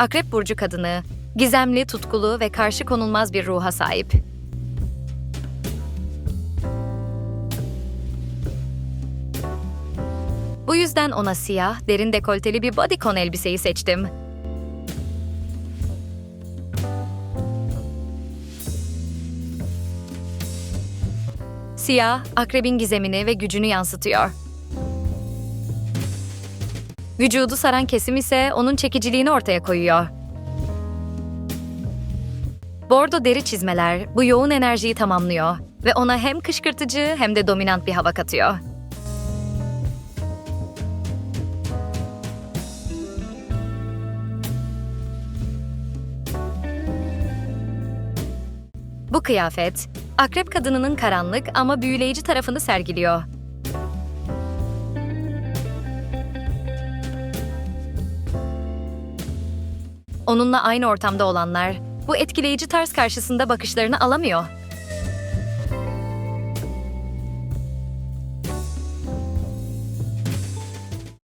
Akrep burcu kadını, gizemli, tutkulu ve karşı konulmaz bir ruha sahip. Bu yüzden ona siyah, derin dekolteli bir bodycon elbiseyi seçtim. Siyah, akrebin gizemini ve gücünü yansıtıyor. Vücudu saran kesim ise onun çekiciliğini ortaya koyuyor. Bordo deri çizmeler bu yoğun enerjiyi tamamlıyor ve ona hem kışkırtıcı hem de dominant bir hava katıyor. Bu kıyafet, akrep kadınının karanlık ama büyüleyici tarafını sergiliyor. Onunla aynı ortamda olanlar bu etkileyici tarz karşısında bakışlarını alamıyor.